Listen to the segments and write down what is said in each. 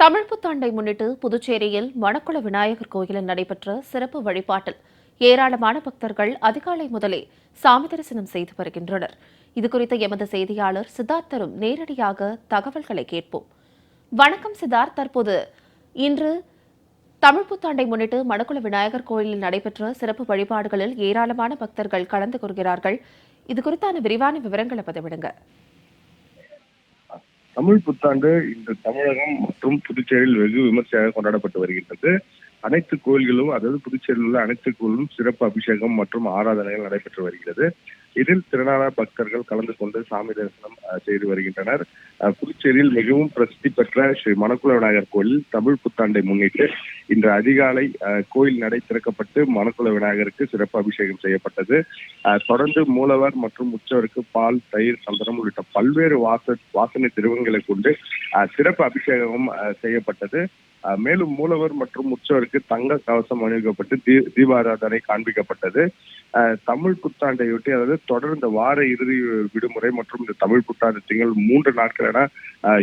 தமிழ் புத்தாண்டை முன்னிட்டு புதுச்சேரியில் மணக்குள விநாயகர் கோயிலில் நடைபெற்ற சிறப்பு வழிபாட்டில் ஏராளமான பக்தர்கள் அதிகாலை முதலே சாமி தரிசனம் செய்து வருகின்றனர். இதுகுறித்த எமது செய்தியாளர் சித்தார்த்தரும் நேரடியாக தகவல்களை கேட்போம். வணக்கம் சித்தார்த். தற்போது இன்று தமிழ் புத்தாண்டை முன்னிட்டு மணக்குள விநாயகர் கோயிலில் நடைபெற்ற சிறப்பு வழிபாடுகளில் ஏராளமான பக்தர்கள் கலந்து கொள்கிறார்கள். இது குறித்தான விரிவான விவரங்களை பதிவிடுங்க. தமிழ் புத்தாண்டு இன்று தமிழகம் மற்றும் புதுச்சேரியில் வெகு விமர்சையாக கொண்டாடப்பட்டு வருகின்றது. அனைத்து கோயில்களும் அதாவது புதுச்சேரியில் உள்ள அனைத்து கோயிலும் சிறப்பு அபிஷேகம் மற்றும் ஆராதனைகள் நடைபெற்று வருகிறது. இதில் திரளான பக்தர்கள் கலந்து கொண்டு சாமி தரிசனம் அஹ், செய்து வருகின்றனர். அஹ், புதுச்சேரியில் மிகவும் பிரசித்தி பெற்ற ஸ்ரீ மணக்குள விநாயகர் கோயில் தமிழ் புத்தாண்டை முன்னிட்டு இன்று அதிகாலை அஹ், கோயில் நடை திறக்கப்பட்டு மணக்குள விநாயகருக்கு சிறப்பு அபிஷேகம் செய்யப்பட்டது. தொடர்ந்து மூலவர் மற்றும் உற்சவருக்கு பால் தயிர் சந்தனம் உள்ளிட்ட பல்வேறு வாச வாசனை திருவங்களை கொண்டு அஹ், சிறப்பு அபிஷேகம் செய்யப்பட்டது. மேலும் மூலவர் மற்றும் உற்சவருக்கு தங்க கவசம் அணிவிக்கப்பட்டு தீ தீபாராதனை காண்பிக்கப்பட்டது. தமிழ் புத்தாண்டையொட்டி அதாவது தொடர்ந்த வார இறுதி விடுமுறை மற்றும் இந்த தமிழ் புத்தாண்டு திங்கள் மூன்று நாட்கள் என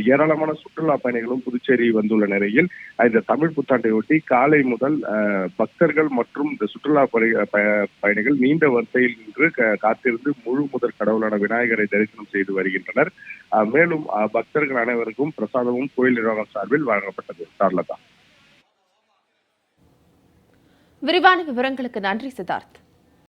ஏராளமான சுற்றுலா பயணிகளும் புதுச்சேரி வந்துள்ள நிலையில் இந்த தமிழ் புத்தாண்டையொட்டி காலை முதல் அஹ், பக்தர்கள் மற்றும் இந்த சுற்றுலா பயணிகள் நீண்ட வரிசையில் நின்று க- காத்திருந்து முழு முதற் கடவுளான விநாயகரை தரிசனம் செய்து வருகின்றனர். மேலும் பக்தர்கள் அனைவருக்கும் பிரசாதமும் கோயில் நிர்வாகம் சார்பில் வழங்கப்பட்டது. சார்லதா. விரிவான விவரங்களுக்கு நன்றி சித்தார்த்.